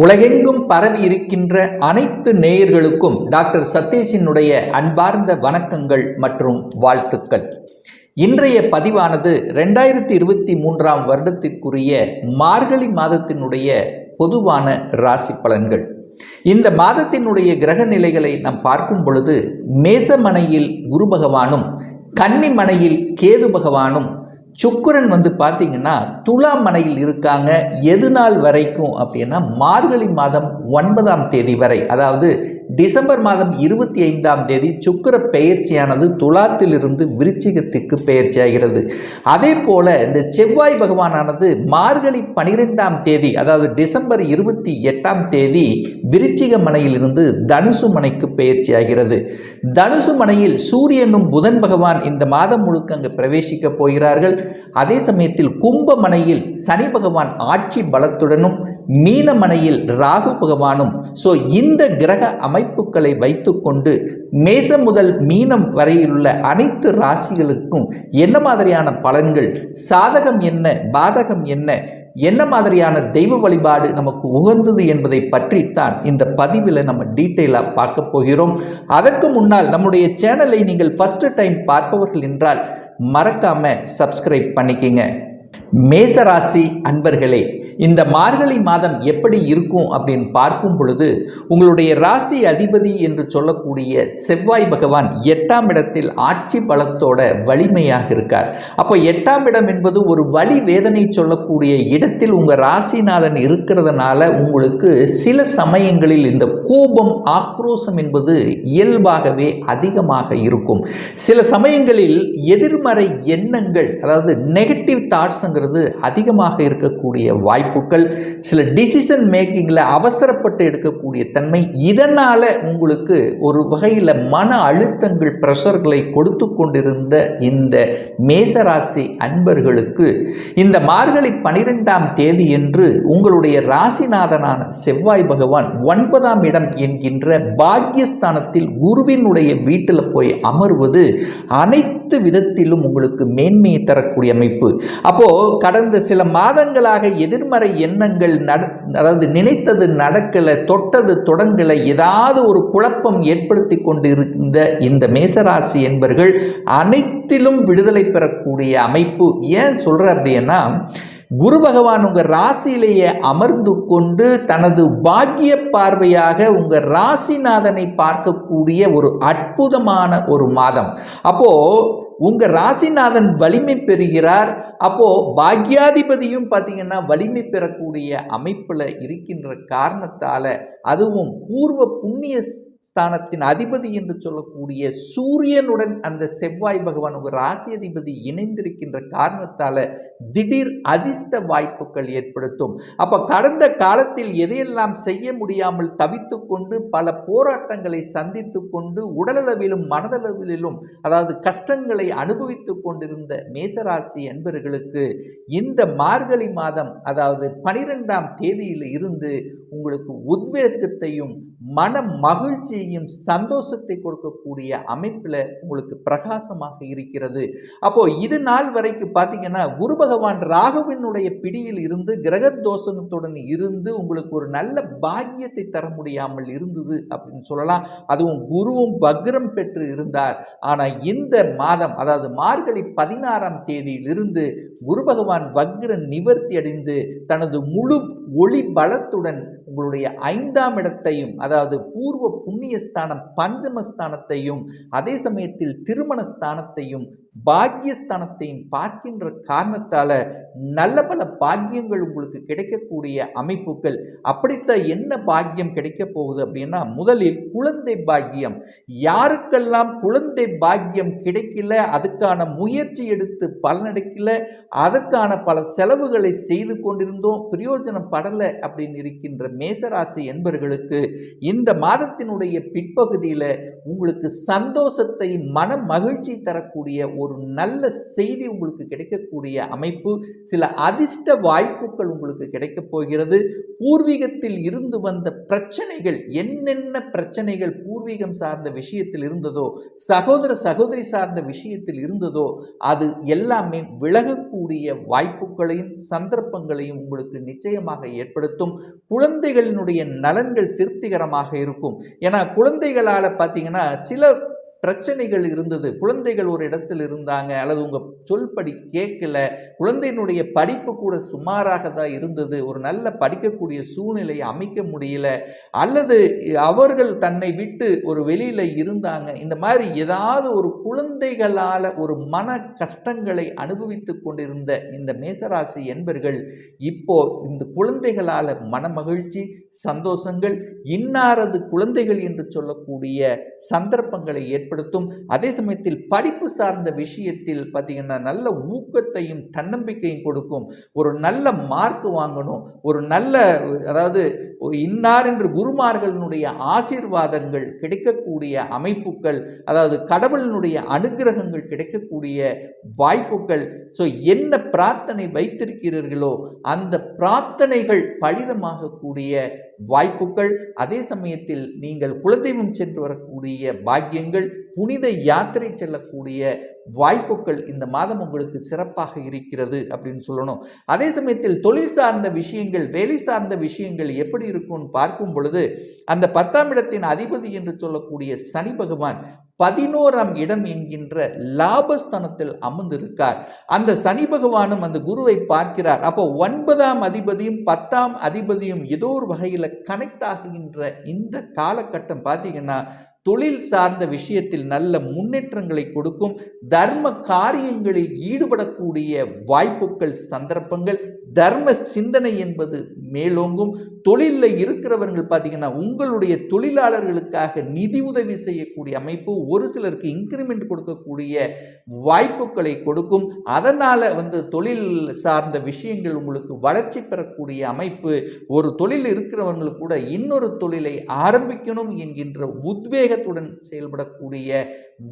உலகெங்கும் பரவி இருக்கின்ற அனைத்து நேயர்களுக்கும் டாக்டர் சதீஷினுடைய அன்பார்ந்த வணக்கங்கள் மற்றும் வாழ்த்துக்கள். இன்றைய பதிவானது ரெண்டாயிரத்தி இருபத்தி மூன்றாம் வருடத்திற்குரிய மார்கழி மாதத்தினுடைய பொதுவான ராசி பலன்கள். இந்த மாதத்தினுடைய கிரக நிலைகளை நாம் பார்க்கும் பொழுது மேசமனையில் குரு பகவானும் கன்னிமனையில் கேது பகவானும் சுக்கிரன் வந்து பார்த்தீங்கன்னா துலா மனையில் இருக்காங்க. எது நாள் வரைக்கும் அப்படின்னா மார்கழி மாதம் ஒன்பதாம் தேதி வரை. அதாவது டிசம்பர் மாதம் இருபத்தி ஐந்தாம் தேதி சுக்கிர பெயர்ச்சியானது துலாத்திலிருந்து விருச்சிகத்துக்கு பெயர்ச்சியாகிறது. அதே போல் இந்த செவ்வாய் பகவானானது மார்கழி பனிரெண்டாம் தேதி அதாவது டிசம்பர் இருபத்தி எட்டாம் தேதி விருச்சிக மனையிலிருந்து தனுசு மனைக்கு பெயர்ச்சியாகிறது. தனுசு மனையில் சூரியனும் புதன் பகவான் இந்த மாதம் முழுக்க அங்கு பிரவேசிக்க போகிறார்கள். அதே சமயத்தில் கும்பமனையில் சனி பகவான் ஆட்சி பலத்துடனும் மீனமனையில் ராகு பகவானும். ஸோ இந்த கிரக அமைப்புகளை வைத்துக்கொண்டு மேசம் முதல் மீனம் வரையிலுள்ள அனைத்து ராசிகளுக்கும் என்ன மாதிரியான பலன்கள்? சாதகம் என்ன? பாதகம் என்ன? என்ன மாதிரியான தெய்வ வழிபாடு நமக்கு உகந்தது என்பதை பற்றித்தான் இந்த பதிவில் நம்ம டீட்டெயிலாக பார்க்க போகிறோம். அதற்கு முன்னால் நம்முடைய சேனலை நீங்கள் ஃபஸ்ட்டு டைம் பார்ப்பவர்கள் என்றால் மறக்காமல் சப்ஸ்கிரைப் பண்ணிக்கிங்க. மேசராசி அன்பர்களே இந்த மார்கழி மாதம் எப்படி இருக்கும் அப்படின்னு பார்க்கும் பொழுது உங்களுடைய ராசி அதிபதி என்று சொல்லக்கூடிய செவ்வாய் பகவான் எட்டாம் இடத்தில் ஆட்சி பலத்தோட வலிமையாக இருக்கார். அப்போ எட்டாம் இடம் என்பது ஒரு வலி வேதனை சொல்லக்கூடிய இடத்தில் உங்கள் ராசிநாதன் இருக்கிறதுனால உங்களுக்கு சில சமயங்களில் இந்த கோபம் ஆக்ரோஷம் என்பது இயல்பாகவே அதிகமாக இருக்கும். சில சமயங்களில் எதிர்மறை எண்ணங்கள் அதாவது நெகட்டிவ் தாட்ஸ் தாட்ஸுங்கிறது அதிகமாக இருக்கக்கூடிய வாய்ப்புகள் சில டிசிஷன் மேக்கிங்கில் அவசரப்பட்டு எடுக்கக்கூடிய தன்மை இதனால் உங்களுக்கு ஒரு வகையில் மன அழுத்தங்கள் ப்ரெஷர்களை கொடுத்து கொண்டிருந்த இந்த மேசராசி அன்பர்களுக்கு இந்த மார்கழி பனிரெண்டாம் தேதி என்று உங்களுடைய ராசிநாதனான செவ்வாய் பகவான் ஒன்பதாம் இடம் என்கின்ற பாக்யஸ்தானத்தில் குருவினுடைய வீட்டில் போய் அமர்வது அனைத்து விதத்திலும் உங்களுக்கு மேன்மையை தரக்கூடிய அமைப்பு. அப்போ கடந்த சில மாதங்களாக எதிர்மறை எண்ணங்கள் நட அதாவது நினைத்தது நடக்கலை தொட்டது தொடங்கலை ஏதாவது ஒரு குழப்பம் ஏற்படுத்தி கொண்டிருந்த இந்த மேசராசி என்பர்கள் அனைத்திலும் விடுதலை பெறக்கூடிய அமைப்பு. ஏன் சொல்கிற அப்படின்னா குரு பகவான் உங்கள் ராசியிலேயே அமர்ந்து கொண்டு தனது பாக்கிய பார்வையாக உங்கள் ராசிநாதனை பார்க்கக்கூடிய ஒரு அற்புதமான ஒரு மாதம். அப்போது உங்கள் ராசிநாதன் வலிமை பெறுகிறார். அப்போது பாக்யாதிபதியும் பார்த்தீங்கன்னா வலிமை பெறக்கூடிய அமைப்பில் இருக்கின்ற காரணத்தால் அதுவும் பூர்வ புண்ணிய ஸ்தானத்தின் அதிபதி என்று சொல்லக்கூடிய சூரியனுடன் அந்த செவ்வாய் பகவான் உங்கள் ராசி அதிபதி இணைந்திருக்கின்ற காரணத்தால் திடீர் அதிர்ஷ்ட வாய்ப்புகள் ஏற்படுத்தும். அப்போ கடந்த காலத்தில் எதையெல்லாம் செய்ய முடியாமல் தவித்து கொண்டு பல போராட்டங்களை சந்தித்து கொண்டு உடலளவிலும் மனதளவிலும் அதாவது கஷ்டங்களை அனுபவித்து கொண்டிருந்த மேசராசி என்பர்களுக்கு இந்த மார்கழி மாதம் அதாவது பனிரெண்டாம் தேதியில் இருந்து உங்களுக்கு உத்வேகத்தையும் மன மகிழ்ச்சி மகிழ்ச்சியையும் சந்தோஷத்தை கொடுக்கக்கூடிய அமைப்பில் உங்களுக்கு பிரகாசமாக இருக்கிறது. அப்போ இது நாள் வரைக்கும் பார்த்தீங்கன்னா குரு பகவான் ராகுவினுடைய பிடியில் இருந்து கிரக தோஷத்துடன் இருந்து உங்களுக்கு ஒரு நல்ல பாக்கியத்தை தர முடியாமல் இருந்தது அப்படின்னு சொல்லலாம். அதுவும் குருவும் பக்ரம் பெற்று இருந்தார். ஆனால் இந்த மாதம் அதாவது மார்கழி பதினாறாம் தேதியிலிருந்து குரு பகவான் வக்ர நிவர்த்தி அடைந்து தனது முழு ஒளி பலத்துடன் உங்களுடைய ஐந்தாம் இடத்தையும் அதாவது பூர்வ புண்ணிய புண்ணியஸ்தானம் பஞ்சமஸ்தானத்தையும் அதே சமயத்தில் திருமண ஸ்தானத்தையும் பாக்கியஸ்தானத்தையும் பார்க்கின்ற காரணத்தால் நல்ல பல பாக்கியங்கள் உங்களுக்கு கிடைக்கக்கூடிய அமைப்புகள். அப்படித்தான் என்ன பாக்கியம் கிடைக்க போகுது அப்படின்னா முதலில் குழந்தை பாக்கியம். யாருக்கெல்லாம் குழந்தை பாக்கியம் கிடைக்கல அதுக்கான முயற்சி எடுத்து பலனடைக்கல அதற்கான பல செலவுகளை செய்து கொண்டிருந்தோம் பிரயோஜனம் படலை அப்படின்னு இருக்கின்ற மேசராசி என்பர்களுக்கு இந்த மாதத்தினுடைய பிற்பகுதியில் உங்களுக்கு சந்தோஷத்தை மன மகிழ்ச்சி தரக்கூடிய ஒரு ஒரு நல்ல செய்தி உங்களுக்கு கிடைக்கக்கூடிய அமைப்பு சில அதிர்ஷ்ட வாய்ப்புகள் உங்களுக்கு கிடைக்கப் போகிறது. பூர்வீகத்தில் இருந்து வந்த பிரச்சனைகள் என்னென்ன பிரச்சனைகள் பூர்வீகம் சார்ந்த விஷயத்தில் இருந்ததோ சகோதர சகோதரி சார்ந்த விஷயத்தில் இருந்ததோ அது எல்லாமே விலகக்கூடிய வாய்ப்புகளையும் சந்தர்ப்பங்களையும் உங்களுக்கு நிச்சயமாக ஏற்படுத்தும். குழந்தைகளினுடைய நலன்கள் திருப்திகரமாக இருக்கும். ஏன்னா குழந்தைகளால் பார்த்தீங்கன்னா சில பிரச்சனைகள் இருந்தது. குழந்தைகள் ஒரு இடத்தில் இருந்தாங்க. அல்லது உங்கள் சொல்படி கேட்கல. குழந்தையினுடைய படிப்பு கூட சுமாராக தான் இருந்தது. ஒரு நல்ல படிக்கக்கூடிய சூழ்நிலையை அமைக்க முடியல. அல்லது அவர்கள் தன்னை விட்டு ஒரு வெளியில் இருந்தாங்க. இந்த மாதிரி ஏதாவது ஒரு குழந்தைகளால் ஒரு மன கஷ்டங்களை அனுபவித்து கொண்டிருந்த இந்த மேசராசி என்பர்கள் இப்போ இந்த குழந்தைகளால் மனமகிழ்ச்சி சந்தோஷங்கள் இன்னாரது குழந்தைகள் என்று சொல்லக்கூடிய சந்தர்ப்பங்களை ஏற்படுத்தும் அதே சமயத்தில் படிப்பு சார்ந்த விஷயத்தில் பார்த்தீங்கன்னா நல்ல ஊக்கத்தையும் தன்னம்பிக்கையும் கொடுக்கும். ஒரு நல்ல மார்க் வாங்கணும். ஒரு நல்ல அதாவது இன்னார் என்று குருமார்களினுடைய ஆசீர்வாதங்கள் கிடைக்கக்கூடிய அமைப்புகள் அதாவது கடவுளினுடைய அனுகிரகங்கள் கிடைக்கக்கூடிய வாய்ப்புகள். ஸோ என்ன பிரார்த்தனை வைத்திருக்கிறீர்களோ அந்த பிரார்த்தனைகள் பலிதமாகக்கூடிய வாய்ப்புகள். அதே சமயத்தில் நீங்கள் குலதெய்வம் சென்று வரக்கூடிய பாக்கியங்கள் புனித யாத்திரை செல்லக்கூடிய வாய்ப்புகள் இந்த மாதம் உங்களுக்கு சிறப்பாக இருக்கிறது அப்படின்னு சொல்லணும். அதே சமயத்தில் தொழில் சார்ந்த விஷயங்கள் வேலை சார்ந்த விஷயங்கள் எப்படி இருக்கும்னு பார்க்கும் பொழுது அந்த பத்தாம் இடத்தின் அதிபதி என்று சொல்லக்கூடிய சனி பகவான் பதினோராம் இடம் என்கின்ற லாபஸ்தானத்தில் அமர்ந்திருக்கார். அந்த சனி பகவானும் அந்த குருவை பார்க்கிறார். அப்போ ஒன்பதாம் அதிபதியும் பத்தாம் அதிபதியும் ஏதோ ஒரு வகையில் கனெக்ட் ஆகுகின்ற இந்த காலகட்டம் பார்த்தீங்கன்னா தொழில் சார்ந்த விஷயத்தில் நல்ல முன்னேற்றங்களை கொடுக்கும் தர்ம காரியங்களில் ஈடுபடக்கூடிய வாய்ப்புகள் சந்தர்ப்பங்கள் தர்ம சிந்தனை என்பது மேலோங்கும். தொழிலில் இருக்கிறவர்கள் பார்த்தீங்கன்னா உங்களுடைய தொழிலாளர்களுக்காக நிதி உதவி செய்யக்கூடிய அமைப்பு ஒரு சிலருக்கு இன்க்ரிமெண்ட் கொடுக்கக்கூடிய வாய்ப்புகளை கொடுக்கும். அதனால் வந்து தொழில் சார்ந்த விஷயங்கள் உங்களுக்கு வளர்ச்சி பெறக்கூடிய அமைப்பு. ஒரு தொழில் இருக்கிறவர்கள் கூட இன்னொரு தொழிலை ஆரம்பிக்கணும் என்கின்ற உத்வேகத்துடன் செயல்படக்கூடிய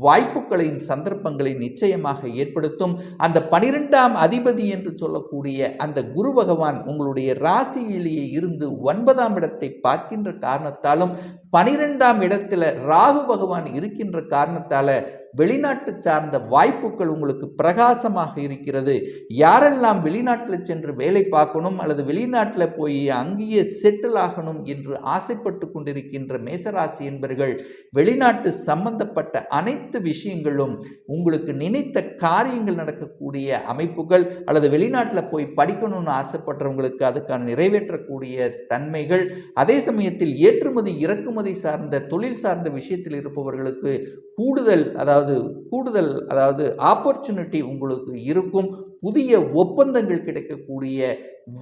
வாய்ப்புகளையும் சந்தர்ப்பங்களை நிச்சயமாக ஏற்படுத்தும். அந்த பனிரெண்டாம் அதிபதி என்று சொல்லக்கூடிய அந்த குரு பகவான் உங்களுடைய ராசியிலேயே இருந்து ஒன்பதாம் இடத்தை பார்க்கின்ற காரணத்தாலும் பனிரெண்டாம் இடத்துல ராகு பகவான் இருக்கின்ற காரணத்தால வெளிநாட்டு சார்ந்த வாய்ப்புகள் உங்களுக்கு பிரகாசமாக இருக்கிறது. யாரெல்லாம் வெளிநாட்டில் சென்று வேலை பார்க்கணும் அல்லது வெளிநாட்டில் போய் அங்கேயே செட்டில் ஆகணும் என்று ஆசைப்பட்டு கொண்டிருக்கின்ற மேசராசி என்பர்கள் வெளிநாட்டு சம்பந்தப்பட்ட அனைத்து விஷயங்களும் உங்களுக்கு நினைத்த காரியங்கள் நடக்கக்கூடிய அமைப்புகள் அல்லது வெளிநாட்டில் போய் படிக்கணும்னு ஆசைப்படுறவங்களுக்கு அதுக்கான நிறைவேற்றக்கூடிய தன்மைகள் அதே சமயத்தில் ஏற்றுமதி இறக்குமதி சார்ந்த தொழில் சார்ந்த விஷயத்தில் இருப்பவர்களுக்கு கூடுதல் அதாவது கூடுதல் அதாவது ஆப்பர்ச்சுனிட்டி உங்களுக்கு இருக்கும். புதிய ஒப்பந்தங்கள் கிடைக்கக்கூடிய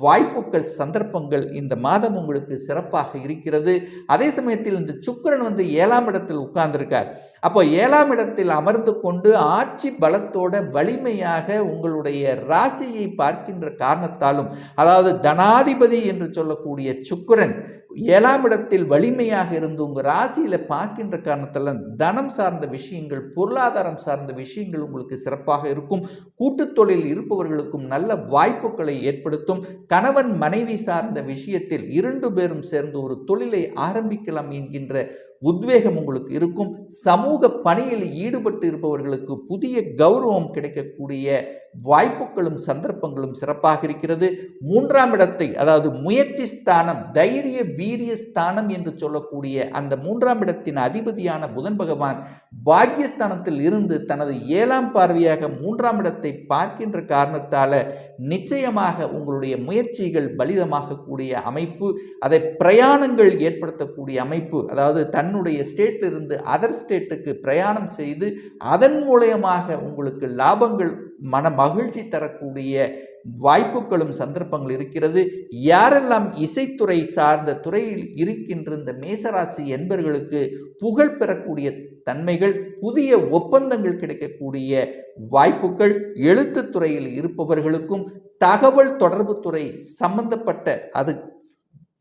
வாய்ப்புகள் சந்தர்ப்பங்கள் இந்த மாதம் உங்களுக்கு சிறப்பாக இருக்கிறது. அதே சமயத்தில் இந்த சுக்கிரன் வந்து ஏழாம் இடத்தில் உட்கார்ந்திருக்கார். அப்போ ஏழாம் இடத்தில் அமர்ந்து கொண்டு ஆட்சி பலத்தோட வலிமையாக உங்களுடைய ராசியை பார்க்கின்ற காரணத்தாலும் அதாவது தனாதிபதி என்று சொல்லக்கூடிய சுக்கிரன் ஏழாம் இடத்தில் வலிமையாக இருந்து உங்கள் ராசியில் பார்க்கின்ற காரணத்தால் தனம் சார்ந்த விஷயங்கள் பொருளாதாரம் சார்ந்த விஷயங்கள் உங்களுக்கு சிறப்பாக இருக்கும். கூட்டுத் தொழில் இருப்பவர்களுக்கும் நல்ல வாய்ப்புகளை ஏற்படுத்தும். கணவன் மனைவி சார்ந்த விஷயத்தில் இரண்டு பேரும் சேர்ந்து ஒரு தொழிலை ஆரம்பிக்கலாம் என்கின்ற உத்வேகம் உங்களுக்கு இருக்கும். சமூக பணியில் ஈடுபட்டு இருப்பவர்களுக்கு புதிய கௌரவம் கிடைக்கக்கூடிய வாய்ப்புகளும் சந்தர்ப்பங்களும் சிறப்பாக இருக்கிறது. மூன்றாம் இடத்தை அதாவது முயற்சி ஸ்தானம் தைரிய வீரிய ஸ்தானம் என்று சொல்லக்கூடிய அந்த மூன்றாம் இடத்தின் அதிபதியான புதன் பகவான் பாக்கியஸ்தானத்தில் இருந்து தனது ஏழாம் பார்வையாக மூன்றாம் இடத்தை பார்க்கின்ற காரணத்தால நிச்சயமாக உங்களுடைய முயற்சிகள் பலிதமாகக்கூடிய அமைப்பு அதை பிரயாணங்கள் ஏற்படுத்தக்கூடிய அமைப்பு அதாவது தன் தன்னுடைய ஸ்டேட்டிலிருந்து அதர் ஸ்டேட்டுக்கு பிரயாணம் செய்து அதன் மூலயமாக உங்களுக்கு லாபங்கள் மன மகிழ்ச்சி தரக்கூடிய வாய்ப்புகளும் சந்தர்ப்பங்கள் இருக்கிறது. யாரெல்லாம் இசைத்துறை சார்ந்த துறையில் இருக்கின்ற இந்த மேசராசி என்பர்களுக்கு புகழ் பெறக்கூடிய தன்மைகள் புதிய ஒப்பந்தங்கள் கிடைக்கக்கூடிய வாய்ப்புகள் எழுத்து துறையில் இருப்பவர்களுக்கும் தகவல் தொடர்பு துறை சம்பந்தப்பட்ட அது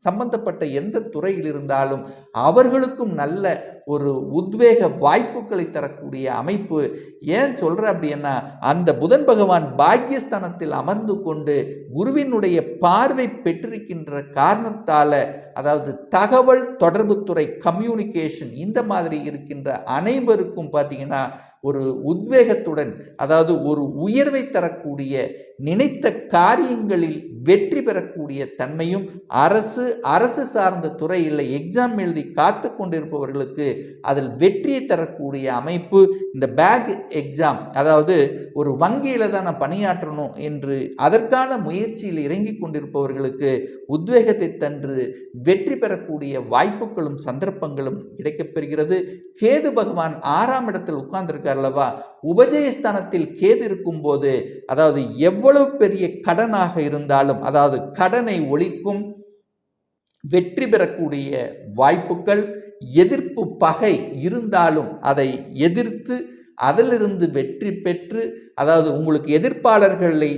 சம்பந்தப்பட்ட எந்த துறையில் இருந்தாலும் அவர்களுக்கும் நல்ல ஒரு உத்வேக வாய்ப்புகளை தரக்கூடிய அமைப்பு. ஏன் சொல்கிற அப்படின்னா அந்த புதன் பகவான் பாக்கியஸ்தானத்தில் அமர்ந்து கொண்டு குருவினுடைய பார்வை பெற்றிருக்கின்ற காரணத்தால் அதாவது தகவல் தொடர்புத்துறை கம்யூனிகேஷன் இந்த மாதிரி இருக்கின்ற அனைவருக்கும் பார்த்தீங்கன்னா ஒரு உத்வேகத்துடன் அதாவது ஒரு உயர்வை தரக்கூடிய நினைத்த காரியங்களில் வெற்றி பெறக்கூடிய தன்மையும் அரசு அரசு சார்ந்த துறையில் எக்ஸாம் எழுதி காத்து கொண்டிருப்பவர்களுக்கு அதில் வெற்றியை தரக்கூடிய அமைப்பு இந்த பேக் எக்ஸாம் அதாவது ஒரு வங்கியில் தான் நான் பணியாற்றணும் என்று அதற்கான முயற்சியில் இறங்கி கொண்டிருப்பவர்களுக்கு உத்வேகத்தை தன்று வெற்றி பெறக்கூடிய வாய்ப்புகளும் சந்தர்ப்பங்களும் கிடைக்கப்பெறுகிறது. கேது பகவான் ஆறாம் இடத்தில் உட்கார்ந்திருக்கார் அல்லவா? உபஜயஸ்தானத்தில் கேது இருக்கும்போது அதாவது எவ்வளவு பெரிய கடனாக இருந்தாலும் அதாவது கடனை ஒழிக்கும் வெற்றி பெறக்கூடிய வாய்ப்புகள் எதிர்ப்பு பகை இருந்தாலும் அதை எதிர்த்து அதிலிருந்து வெற்றி பெற்று அதாவது உங்களுக்கு எதிர்ப்பாளர்களை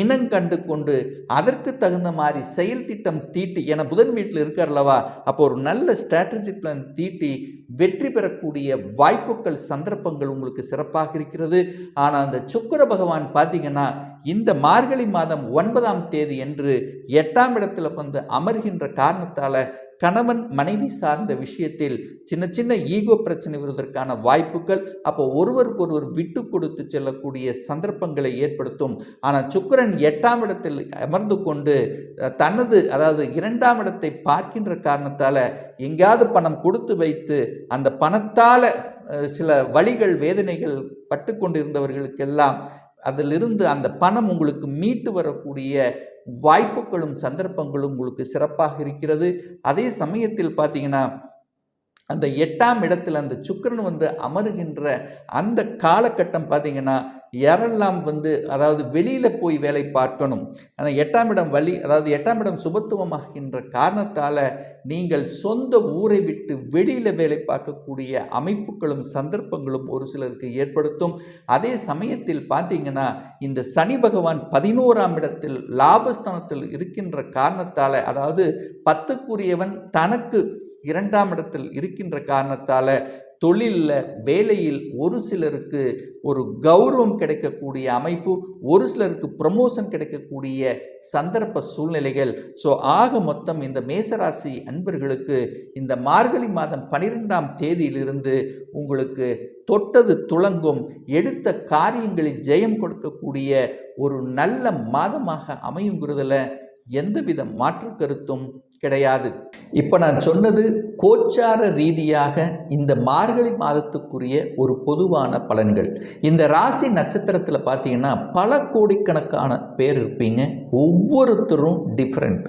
இனங்கண்டு கொண்டு அதற்கு தகுந்த மாதிரி செயல் திட்டம் தீட்டி என புதன் வீட்டில் இருக்கார்லவா அப்போ ஒரு நல்ல ஸ்ட்ராட்டஜிக் பிளான் தீட்டி வெற்றி பெறக்கூடிய வாய்ப்புகள் சந்தர்ப்பங்கள் உங்களுக்கு சிறப்பாக இருக்கிறது. ஆனால் அந்த சுக்கர பகவான் பார்த்தீங்கன்னா இந்த மார்கழி மாதம் ஒன்பதாம் தேதி என்று எட்டாம் இடத்துல வந்து அமர்கின்ற காரணத்தால் கணவன் மனைவி சார்ந்த விஷயத்தில் சின்ன சின்ன ஈகோ பிரச்சனை வருவதற்கான வாய்ப்புகள் அப்போ ஒருவருக்கு ஒருவர் விட்டு கொடுத்து செல்லக்கூடிய சந்தர்ப்பங்களை ஏற்படுத்தும். ஆனால் சுக்கரன் எட்டாம் இடத்தில் அமர்ந்து கொண்டு தனது அதாவது இரண்டாம் இடத்தை பார்க்கின்ற காரணத்தால் எங்கேயாவது பணம் கொடுத்து வைத்து அந்த பணத்தால் சில வழிகள் வேதனைகள் பட்டு கொண்டிருந்தவர்களுக்கெல்லாம் அதிலிருந்து அந்த பணம் உங்களுக்கு மீட்டு வரக்கூடிய வாய்ப்புகளும் சந்தர்ப்பங்களும் உங்களுக்கு சிறப்பாக இருக்கிறது. அதே சமயத்தில் பார்த்தீங்கன்னா அந்த எட்டாம் இடத்தில் அந்த சுக்கரன் வந்து அமருகின்ற அந்த காலகட்டம் பார்த்தீங்கன்னா யாரெல்லாம் வந்து அதாவது வெளியில் போய் வேலை பார்க்கணும். ஆனால் எட்டாம் இடம் வழி அதாவது எட்டாம் இடம் சுபத்துவமாகின்ற காரணத்தால் நீங்கள் சொந்த ஊரை விட்டு வெளியில் வேலை பார்க்கக்கூடிய அமைப்புகளும் சந்தர்ப்பங்களும் ஒரு சிலருக்கு ஏற்படுத்தும். அதே சமயத்தில் பார்த்தீங்கன்னா இந்த சனி பகவான் பதினோராம் இடத்தில் லாபஸ்தானத்தில் இருக்கின்ற காரணத்தால் அதாவது பத்துக்குரியவன் தனக்கு இரண்டாம் இடத்தில் இருக்கின்ற காரணத்தால் தொழிலில் வேலையில் ஒரு சிலருக்கு ஒரு கௌரவம் கிடைக்கக்கூடிய அமைப்பு ஒரு சிலருக்கு ப்ரமோஷன் கிடைக்கக்கூடிய சந்தர்ப்ப சூழ்நிலைகள். ஸோ ஆக மொத்தம் இந்த மேசராசி அன்பர்களுக்கு இந்த மார்கழி மாதம் பனிரெண்டாம் தேதியிலிருந்து உங்களுக்கு தொட்டது துளங்கும் எடுத்த காரியங்களில் ஜெயம் கொடுக்கக்கூடிய ஒரு நல்ல மாதமாக அமையுங்கிறதுல எந்தவித மாற்று கருத்தும் கிடையாது. இப்போ நான் சொன்னது கோச்சார ரீதியாக இந்த மார்கழி மாதத்துக்குரிய ஒரு பொதுவான பலன்கள். இந்த ராசி நட்சத்திரத்தில் பார்த்தீங்கன்னா பல கோடிக்கணக்கான பேர் இருப்பீங்க. ஒவ்வொருத்தரும் டிஃப்ரெண்ட்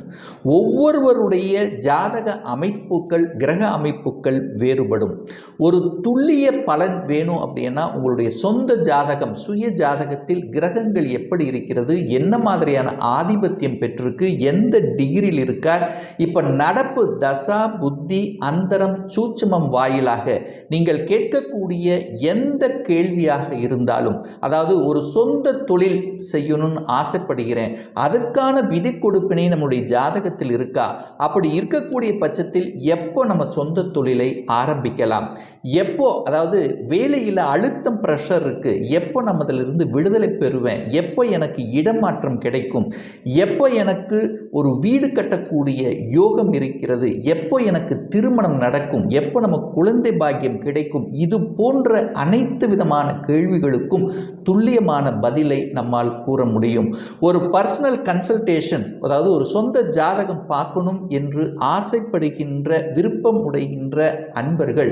ஒவ்வொருவருடைய ஜாதக அமைப்புகள் கிரக அமைப்புகள் வேறுபடும். ஒரு துல்லிய பலன் வேணும் அப்படின்னா உங்களுடைய சொந்த ஜாதகம் சுய ஜாதகத்தில் கிரகங்கள் எப்படி இருக்கிறது என்ன மாதிரியான ஆதிபத்தியம் பெற்றிருக்கு எந்த டிகிரியில் இருக்கார் இப்போ நடப்பு தசா புத்தி அந்தரம் சூட்சமம் வாயிலாக நீங்கள் கேட்கக்கூடிய எந்த கேள்வியாக இருந்தாலும் அதாவது ஒரு சொந்த தொழில் செய்யணும்னு ஆசைப்படுகிறேன் அதற்கான விதி கொடுப்பினை நம்முடைய ஜாதகத்தில் இருக்கா? அப்படி இருக்கக்கூடிய பட்சத்தில் எப்போ நம்ம சொந்த தொழிலை ஆரம்பிக்கலாம்? எப்போ அதாவது வேலையில் அழுத்தம் ப்ரெஷர் இருக்குது எப்போ நம்ம அதிலிருந்து விடுதலை பெறுவேன்? எப்போ எனக்கு இடமாற்றம் கிடைக்கும்? எப்போ எனக்கு ஒரு வீடு கட்டக்கூடிய யோகம் இருக்கிறது? எப்போ எனக்கு திருமணம் நடக்கும்? எப்போ நமக்கு குழந்தை பாக்கியம் கிடைக்கும்? இது போன்ற அனைத்து விதமான கேள்விகளுக்கும் துல்லியமான பதிலை நம்மால் கூற முடியும். ஒரு பர்சனல் கன்சல்டேஷன் அதாவது ஒரு சொந்த ஜாதகம் பார்க்கணும் என்று ஆசைப்படுகின்ற விருப்பம் உடைகின்ற அன்பர்கள்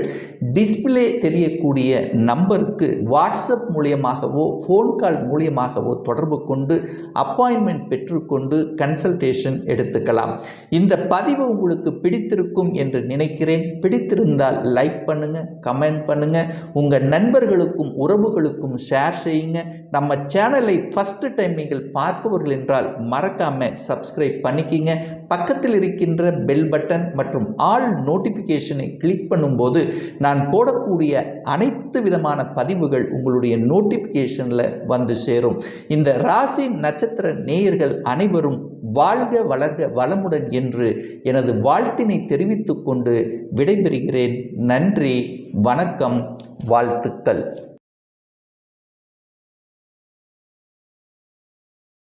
டிஸ்பிளே தெரியக்கூடிய நம்பருக்கு வாட்ஸ்அப் மூலியமாகவோ ஃபோன் கால் மூலியமாகவோ தொடர்பு கொண்டு அப்பாயின்மெண்ட் பெற்றுக்கொண்டு கன்சல்டேஷன் எடுத்துக்கலாம். இந்த பதிவு உங்களுக்கு பிடித்திருக்கும் என்று நினைக்கிறேன். பிடித்திருந்தால் லைக் பண்ணுங்கள் கமெண்ட் பண்ணுங்கள் உங்கள் நண்பர்களுக்கும் உறவுகளுக்கும் ஷேர் செய்ய செய்யுங்க. நம்ம சேனலை ஃபஸ்ட்டு டைம் நீங்கள் பார்ப்பவர்கள் என்றால் மறக்காமல் சப்ஸ்கிரைப் பண்ணிக்கிங்க. பக்கத்தில் இருக்கின்ற பெல் பட்டன் மற்றும் ஆல் நோட்டிஃபிகேஷனை கிளிக் பண்ணும்போது நான் போடக்கூடிய அனைத்து விதமான பதிவுகள் உங்களுடைய நோட்டிஃபிகேஷனில் வந்து சேரும். இந்த ராசி நட்சத்திர நேயர்கள் அனைவரும் வாழ்க வளர்க வளமுடன் என்று எனது வாழ்த்தினை தெரிவித்துக்கொண்டு விடைபெறுகிறேன். நன்றி வணக்கம் வாழ்த்துக்கள்.